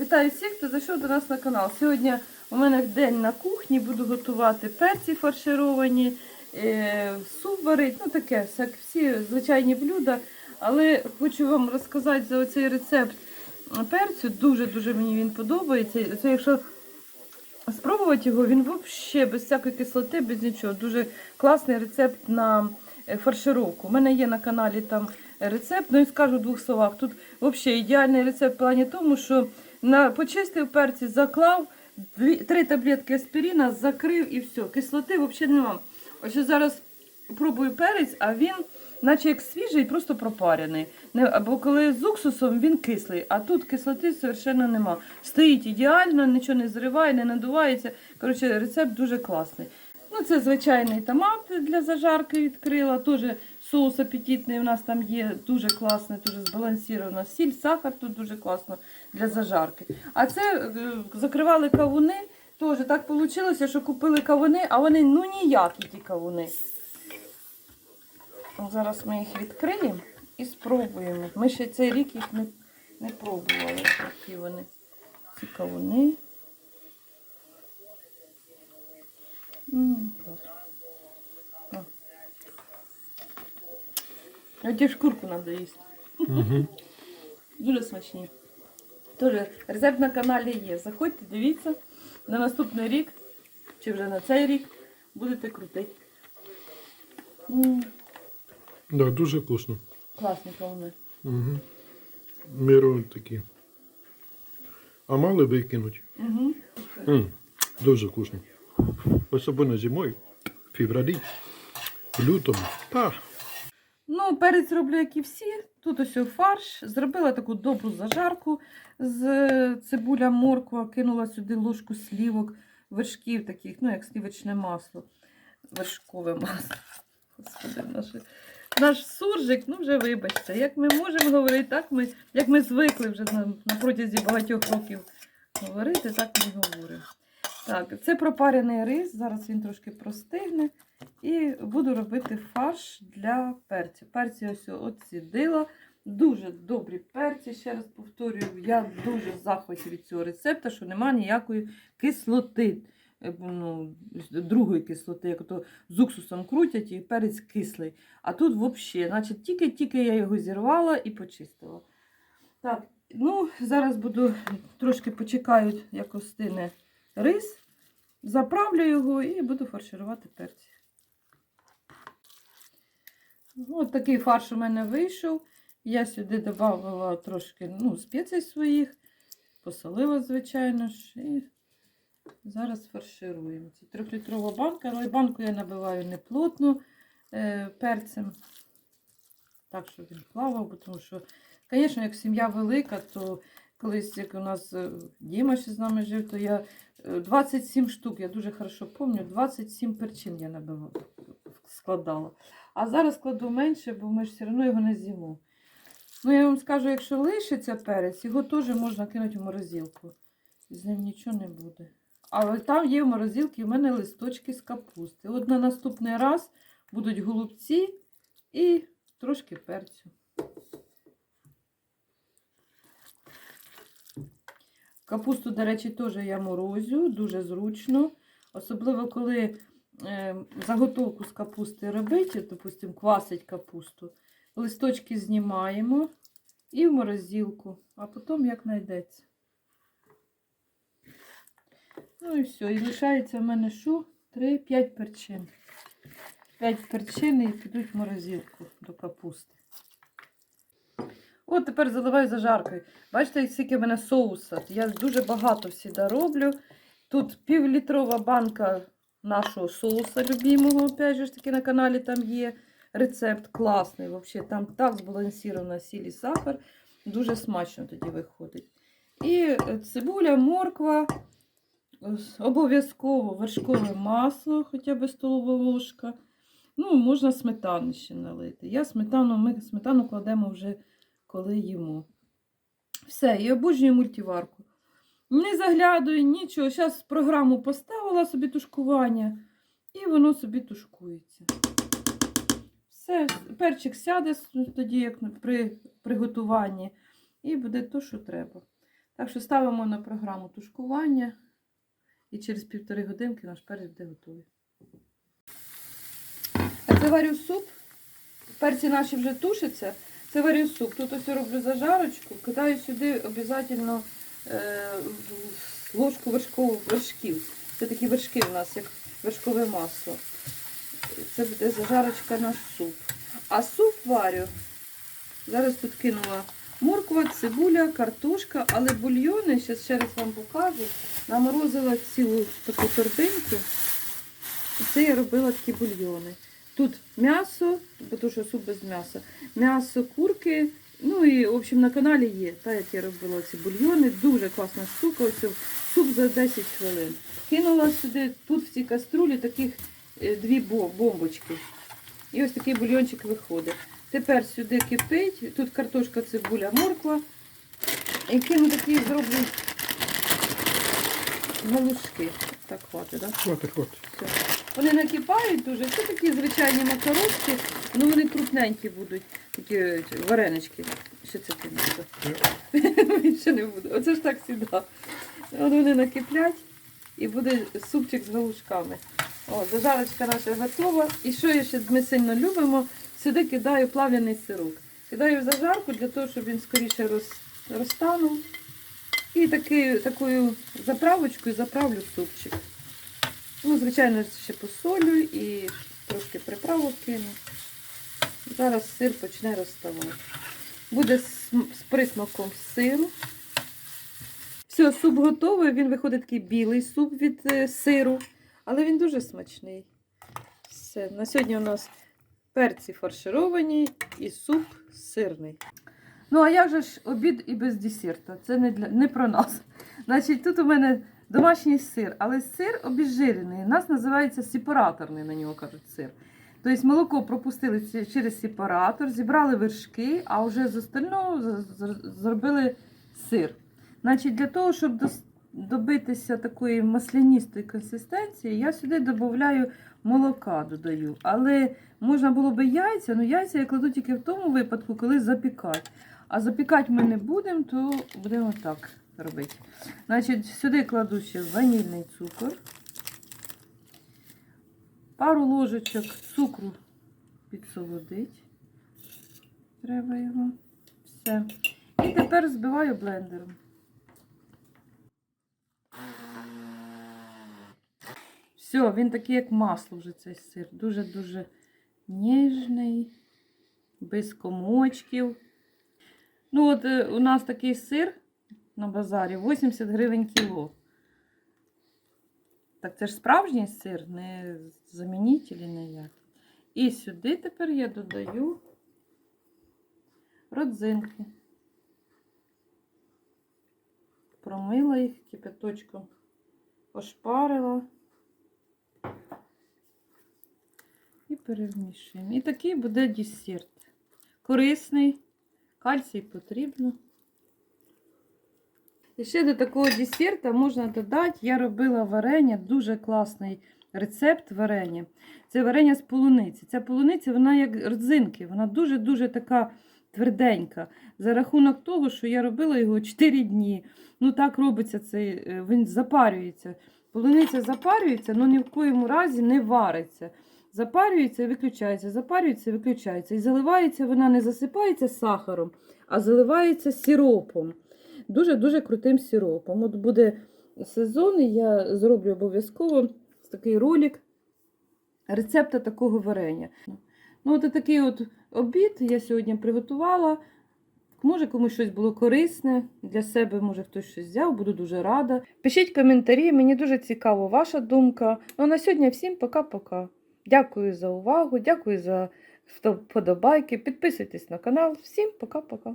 Вітаю всіх, хто зайшов до нас на канал. Сьогодні у мене день на кухні, буду готувати перці фаршировані, е, суп варити, ну таке, всі звичайні блюда. Але хочу вам розказати за оцей рецепт перцю. Дуже-дуже мені він подобається. Це якщо спробувати його, він взагалі без всякої кислоти, без нічого. Дуже класний рецепт на е, фаршировку. У мене є на каналі там рецепт, ну і скажу в двох словах. Тут взагалі ідеальний рецепт в плані тому, що на, почистив перці, заклав, дві, три таблетки аспірина, закрив і все. Кислоти взагалі нема. Ось зараз пробую перець, а він наче як свіжий, просто пропарений. Не, або коли з уксусом він кислий, а тут кислоти совершенно нема. Стоїть ідеально, нічого не зриває, не надувається. Коротше, рецепт дуже класний. Ну, це звичайний томат для зажарки відкрила. Теж соус апетитний у нас там є, дуже класний, дуже збалансовано. Сіль, сахар тут дуже класно для зажарки. А це е, закривали кавуни. Теж так вийшло, що купили кавуни, а вони ну ніякі ті кавуни. Зараз ми їх відкриємо і спробуємо. Ми ще цей рік їх не, не пробували, які вони. Ці кавуни. М, клас. Шкурку треба їсти. Угу. Дуже смачні. Тоже рецепт на каналі є. Заходьте, дивіться. На наступний рік, чи вже на цей рік, будете крутити. Да, дуже вкусно. Класні кавуни. Угу. Міру такі. А мали викинуть. Угу. М, Дуже вкусно. Особливо зимою, в февралі, в лютому. Та, Ну, перець роблю, як і всі. Тут ось фарш. Зробила таку добру зажарку з цибуля, морква, кинула сюди ложку слівок, вершків таких, ну, як слівочне масло. Вершкове масло. Господи, наш, наш суржик, ну вже вибачте, як ми можемо говорити, так ми, як ми звикли вже на протязі багатьох років говорити, так ми говоримо. Так, це пропарений рис, зараз він трошки простигне. І буду робити фарш для перцю. Перці ось оцідила. Дуже добрі перці, ще раз повторюю. Я дуже в захваті від цього рецепту, що немає ніякої кислоти. Е, Ну, другої кислоти, як то з уксусом крутять, і перець кислий. А тут взагалі, значить, тільки-тільки я його зірвала і почистила. Так, ну, зараз буду трошки почекаю, як остине рис. Заправлю його і буду фарширувати перці. Ось такий фарш у мене вийшов. Я сюди додавала трошки ну, спецій своїх, посолила, звичайно ж. І зараз фаршируємо. Це трьохлітрова банка, але банку я набиваю не плотно е, перцем. Так, щоб він плавав, тому що, звісно, як сім'я велика, то колись, як у нас е, Діма ще з нами жив, то я е, 27 штук, я дуже хорошо пам'ятаю, 27 перчин я складала. А зараз кладу менше, бо ми ж все одно його не з'їмо. Ну, я вам скажу, якщо лишиться перець, його теж можна кинути в морозилку. З ним нічого не буде. Але там є в морозилці в мене листочки з капусти. От на наступний раз будуть голубці і трошки перцю. Капусту, до речі, теж я морозю, дуже зручно. Особливо, коли е, заготовку з капусти робити, допустимо, квасить капусту, листочки знімаємо і в морозилку, а потім як знайдеться. Ну і все. І лишається в мене що? 3-5 перчин. 5 перчин і підуть в морозилку до капусти. От тепер заливаю зажаркою. Бачите, скільки в мене соуса. Я дуже багато всіда роблю. Тут півлітрова банка нашого соуса любимого. Опять же таки на каналі там є рецепт класний. Вообще, там так збалансовано сіль і сахар. Дуже смачно тоді виходить. І е, цибуля, морква, обов'язково вершкове масло, хоча б столова ложка. Ну, можна сметани ще налити. Я сметану, ми сметану кладемо вже коли їмо. Все, і обожнюю мультиварку. Не заглядую нічого. Зараз програму поставила собі тушкування, і воно собі тушкується. Все, перчик сяде тоді, як при приготуванні, і буде то, що треба. Так що ставимо на програму тушкування. І через півтори годинки наш перець буде готовий. А це суп. Перці наші вже тушаться. Це варю суп. Тут ось я роблю зажарочку, кидаю сюди обов'язково е, ложку вершкових вершків. Це такі вершки у нас, як вершкове масло. Це буде зажарочка на суп. А суп варю. Зараз тут кинула морква, цибуля, картошка, але бульйони, ще, ще раз вам покажу, наморозила цілу таку торбинку. І це я робила такі бульйони. Тут м'ясо, бо то, що суп без м'яса, м'ясо, курки. Ну і, в общем, на каналі є, та, як я робила ці бульйони. Дуже класна штука. Ось суп за 10 хвилин. Кинула сюди, тут в цій каструлі таких е, дві бомбочки. І ось такий бульйончик виходить. Тепер сюди кипить, тут картошка, цибуля, морква. І кину такі зроблю галушки. Так хватить, так? Хватить, хватить. Все. Вони накипають дуже. Це такі звичайні макарошки, ну вони крупненькі будуть, такі е, варенички. Що це ти Ще не буде. Оце ж так. От вони накиплять і буде супчик з галушками. О, зажарочка наша готова. І що я ще ми сильно любимо, сюди кидаю плавляний сирок. Кидаю в зажарку для того, щоб він скоріше роз, розтанув. І таки, такою заправочкою заправлю супчик. Ну, звичайно, ще посолю і трошки приправок кину. Зараз сир почне розставати. Буде з, присмаком сиру. Все, суп готовий. Він виходить такий білий суп від е, сиру, але він дуже смачний. Все. На сьогодні у нас перці фаршировані і суп сирний. Ну, а як же ж обід і без десерту? Це не, для, не про нас. Значить, тут у мене домашній сир, але сир обезжирений. У нас називається сепараторний, на нього кажуть сир. Тобто молоко пропустили через сепаратор, зібрали вершки, а вже з остального зробили сир. Значить, для того, щоб добитися такої масляністої консистенції, я сюди додаю молока, додаю. Але можна було би яйця, але яйця я кладу тільки в тому випадку, коли запікати. А запікати ми не будемо, то будемо так робити. Значить, сюди кладу ще ванільний цукор, пару ложечок цукру підсолодить. Треба його. Все. І тепер збиваю блендером. Все, він такий, як масло вже цей сир. Дуже-дуже ніжний, без комочків. Ну, от е, у нас такий сир на базарі 80 гривень кіло. Так це ж справжній сир, не замінителі ніякі. І сюди тепер я додаю родзинки. Промила їх кипяточком, ошпарила. І перемішуємо. І такий буде десерт. Корисний, кальцій потрібно. І ще до такого десерта можна додати, я робила варення, дуже класний рецепт варення. Це варення з полуниці. Ця полуниця, вона як родзинки, вона дуже-дуже така тверденька. За рахунок того, що я робила його 4 дні. Ну так робиться цей, е, він запарюється. Полуниця запарюється, але ні в коєму разі не вариться. Запарюється і виключається, запарюється і виключається. І заливається, вона не засипається сахаром, а заливається сиропом. Дуже-дуже крутим сиропом. От буде сезон, і я зроблю обов'язково такий ролик рецепта такого варення. Ну, от такий от обід я сьогодні приготувала. Може, комусь щось було корисне для себе, може хтось щось взяв, буду дуже рада. Пишіть коментарі, мені дуже цікава ваша думка. Ну на сьогодні всім пока-пока. Дякую за увагу, дякую за вподобайки. Підписуйтесь на канал. Всім пока-пока.